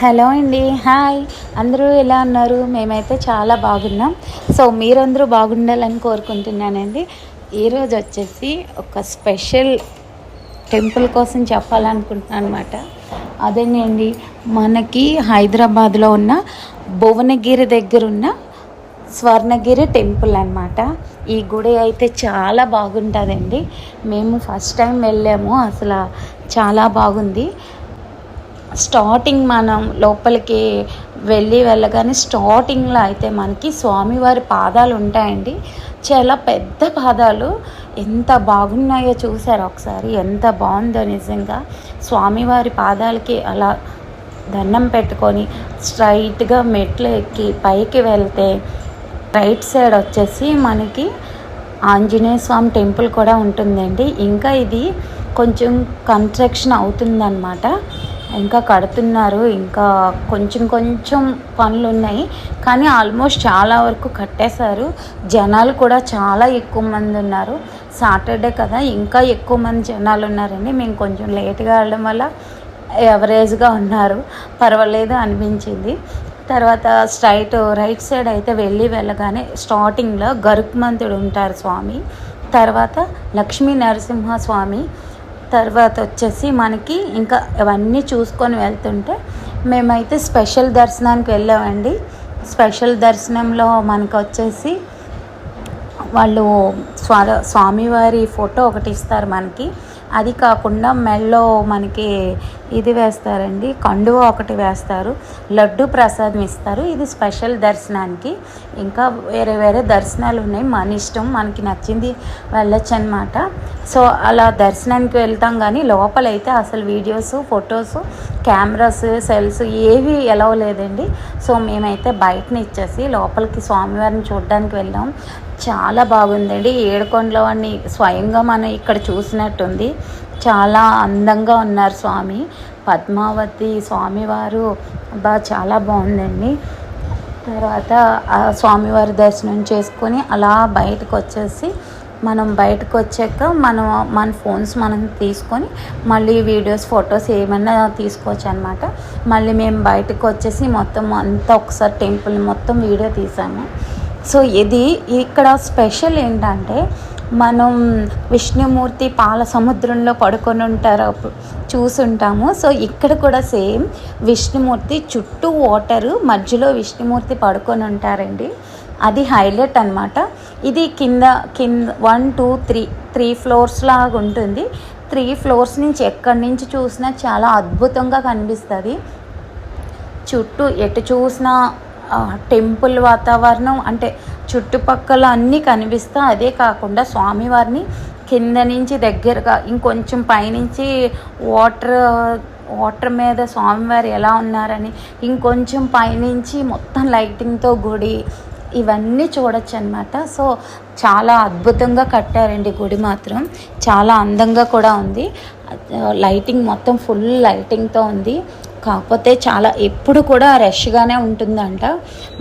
Hello అండి hi. అందరూ ఎలా ఉన్నారు? మేమైతే చాలా బాగున్నాం. సో మీరందరూ బాగుండాలని కోరుకుంటున్నానండి. ఈరోజు వచ్చేసి ఒక స్పెషల్ టెంపుల్ కోసం చెప్పాలనుకుంటున్నాను అనమాట అదేనండి మనకి హైదరాబాద్లో ఉన్న భువనగిరి దగ్గర ఉన్న స్వర్ణగిరి టెంపుల్ అనమాట ఈ గుడి అయితే చాలా బాగుంటుందండి. మేము ఫస్ట్ టైం వెళ్ళాము అసలు చాలా బాగుంది. స్టార్టింగ్ మనం లోపలికి వెళ్ళి వెళ్ళగానే స్టార్టింగ్లో అయితే మనకి స్వామివారి పాదాలు ఉంటాయండి. చాలా పెద్ద పాదాలు. ఎంత బాగున్నాయో చూసారు ఒకసారి. ఎంత బాగుందో నిజంగా. స్వామివారి పాదాలకి అలా దండం పెట్టుకొని స్ట్రైట్గా మెట్లు ఎక్కి పైకి వెళ్తే రైట్ సైడ్ వచ్చేసి మనకి ఆంజనేయ స్వామి టెంపుల్ కూడా ఉంటుందండి. ఇంకా ఇది కొంచెం కన్స్ట్రక్షన్ అవుతుందన్నమాట. ఇంకా కడుతున్నారు ఇంకా కొంచెం కొంచెం పనులు ఉన్నాయి కానీ ఆల్మోస్ట్ చాలా వరకు కట్టేశారు. జనాలు కూడా చాలా ఎక్కువ మంది ఉన్నారు. సాటర్డే కదా ఇంకా ఎక్కువ మంది జనాలు ఉన్నారండి. మేము కొంచెం లేట్గా వెళ్ళడం వల్ల ఎవరేజ్గా ఉన్నారు. పర్వాలేదు అనిపించింది. తర్వాత స్ట్రైట్ రైట్ సైడ్ అయితే వెళ్ళి వెళ్ళగానే స్టార్టింగ్లో గరుక్మంతుడు ఉంటారు స్వామి. తర్వాత లక్ష్మీ నరసింహ స్వామి. తర్వాత వచ్చేసి మనకి ఇంకా అవన్నీ చూసుకొని వెళ్తుంటే మేమైతే స్పెషల్ దర్శనానికి వెళ్ళామండి. స్పెషల్ దర్శనంలో మనకు వచ్చేసి వాళ్ళు స్వా స్వామివారి ఫోటో ఒకటి ఇస్తారు మనకి. అది కాకుండా మెల్లో మనకి ఇది వేస్తారండి కండువ ఒకటి వేస్తారు. లడ్డు ప్రసాదం ఇస్తారు. ఇది స్పెషల్ దర్శనానికి. ఇంకా వేరే వేరే దర్శనాలు ఉన్నాయి. మన ఇష్టం మనకి నచ్చింది వెళ్ళొచ్చు అనమాట సో అలా దర్శనానికి వెళ్తాం కానీ లోపలైతే అసలు వీడియోస్ ఫొటోస్ కెమెరాస్ సెల్స్ ఏవి ఎలా లేదండి. సో మేమైతే బయటని ఇచ్చేసి లోపలికి స్వామివారిని చూడడానికి వెళ్ళాం. చాలా బాగుందండి. ఏడుకొండలో అని స్వయంగా మనం ఇక్కడ చూసినట్టుంది. చాలా అందంగా ఉన్నారు స్వామి. పద్మావతి స్వామివారు బా చాలా బాగుందండి. తర్వాత ఆ స్వామివారి దర్శనం చేసుకొని అలా బయటకు వచ్చేసి మనం బయటకు వచ్చాక మనం మన ఫోన్స్ మనం తీసుకొని మళ్ళీ వీడియోస్ ఫొటోస్ ఏమైనా తీసుకోవచ్చు అనమాట మళ్ళీ మేము బయటకు వచ్చేసి మొత్తం అంతా ఒకసారి టెంపుల్ మొత్తం వీడియో తీసాము. సో ఇది ఇక్కడ స్పెషల్ ఏంటంటే మనం విష్ణుమూర్తి పాల సముద్రంలో పడుకొని ఉంటారు చూసుంటాము. సో ఇక్కడ కూడా సేమ్ విష్ణుమూర్తి చుట్టూ వాటరు మధ్యలో విష్ణుమూర్తి పడుకొని ఉంటారండి. అది హైలైట్ అనమాట ఇది కింద కింద one two three three floors లాగా ఉంటుంది. త్రీ ఫ్లోర్స్ నుంచి ఎక్కడి నుంచి చూసినా చాలా అద్భుతంగా కనిపిస్తుంది. చుట్టూ ఎటు చూసినా టెంపుల్ వాతావరణం అంటే చుట్టుపక్కల అన్నీ కనిపిస్తా అదే కాకుండా స్వామివారిని కింద నుంచి దగ్గరగా ఇంకొంచెం పైనుంచి వాటర్ వాటర్ మీద స్వామివారు ఎలా ఉన్నారని ఇంకొంచెం పైనుంచి మొత్తం లైటింగ్తో గుడి ఇవన్నీ చూడొచ్చు అనమాట సో చాలా అద్భుతంగా కట్టారండి గుడి మాత్రం. చాలా అందంగా కూడా ఉంది. లైటింగ్ మొత్తం ఫుల్ లైటింగ్తో ఉంది. కాకపోతే చాలా ఎప్పుడు కూడా రష్గానే ఉంటుందంట.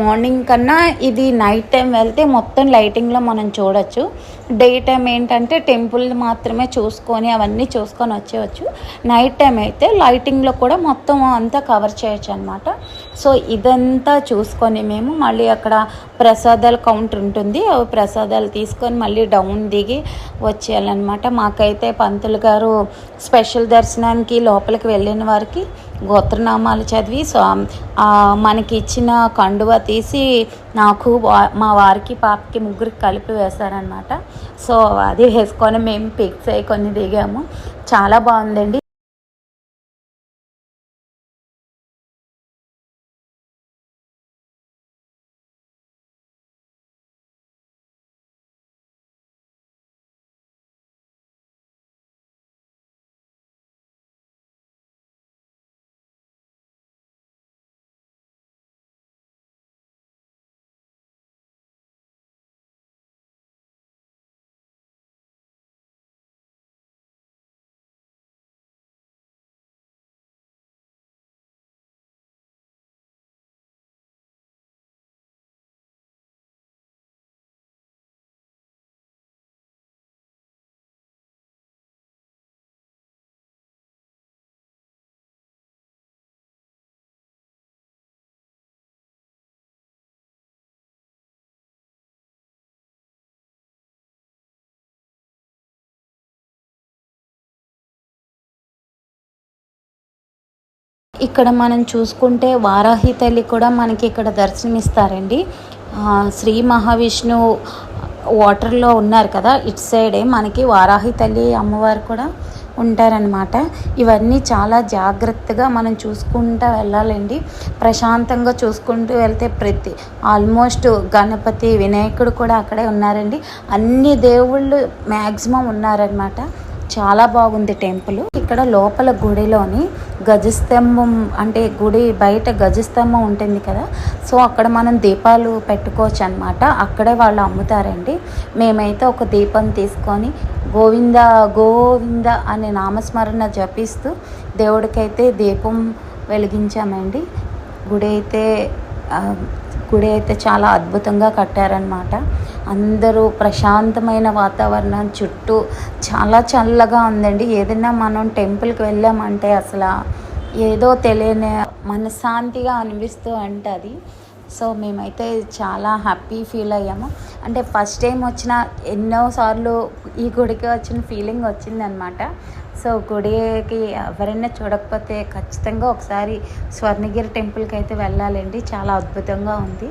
మార్నింగ్ కన్నా ఇది నైట్ టైం వెళ్తే మొత్తం లైటింగ్లో మనం చూడొచ్చు. డే టైం ఏంటంటే టెంపుల్ మాత్రమే చూసుకొని అవన్నీ చూసుకొని వచ్చేవచ్చు నైట్ టైం అయితే లైటింగ్లో కూడా మొత్తం అంతా కవర్ చేయొచ్చు అనమాట సో ఇదంతా చూసుకొని మేము మళ్ళీ అక్కడ ప్రసాదాల కౌంటర్ ఉంటుంది. అవి ప్రసాదాలు తీసుకొని మళ్ళీ డౌన్ దిగి వచ్చేయాలన్నమాట. మాకైతే పంతులు గారు స్పెషల్ దర్శనానికి లోపలికి వెళ్ళిన వారికి గోత్రనామాలు చదివి సో మనకి ఇచ్చిన కండువ తీసి నాకు మా వారికి పాపకి ముగ్గురికి కలిపి వేశారనమాట సో అది వేసుకొని మేము పిక్స్ అయి కొన్ని దిగాము. చాలా బాగుందండి. ఇక్కడ మనం చూసుకుంటే వారాహి తల్లి కూడా మనకి ఇక్కడ దర్శనమిస్తారండి. శ్రీ మహావిష్ణువు వాటర్లో ఉన్నారు కదా ఇటు సైడే మనకి వారాహి తల్లి అమ్మవారు కూడా ఉంటారనమాట ఇవన్నీ చాలా జాగ్రత్తగా మనం చూసుకుంటూ వెళ్ళాలండి. ప్రశాంతంగా చూసుకుంటూ వెళ్తే ప్రతి ఆల్మోస్ట్ గణపతి వినాయకుడు కూడా అక్కడే ఉన్నారండి. అన్ని దేవుళ్ళు మ్యాక్సిమం ఉన్నారనమాట చాలా బాగుంది టెంపుల్. ఇక్కడ లోపల గుడిలోని గజస్తంభం అంటే గుడి బయట గజస్తంభం ఉంటుంది కదా. సో అక్కడ మనం దీపాలు పెట్టుకోవచ్చు అనమాట అక్కడే వాళ్ళు అమ్ముతారండి. మేమైతే ఒక దీపం తీసుకొని గోవింద గోవింద అనే నామస్మరణ జపిస్తూ దేవుడికైతే దీపం వెలిగించామండి. గుడి అయితే గుడి అయితే చాలా అద్భుతంగా కట్టారనమాట అందరూ ప్రశాంతమైన వాతావరణం చుట్టూ చాలా చల్లగా ఉందండి. ఏదైనా మనం టెంపుల్కి వెళ్ళామంటే అసలు ఏదో తెలియని మనశ్శాంతిగా అనిపిస్తూ ఉంటుంది. సో మేమైతే చాలా హ్యాపీ ఫీల్ అయ్యాము. అంటే ఫస్ట్ టైం వచ్చిన ఎన్నోసార్లు ఈ గుడికి వచ్చిన ఫీలింగ్ వచ్చిందనమాట సో గుడికి ఎవరైనా చూడకపోతే ఖచ్చితంగా ఒకసారి స్వర్ణగిరి టెంపుల్కి అయితే వెళ్ళాలండి. చాలా అద్భుతంగా ఉంది.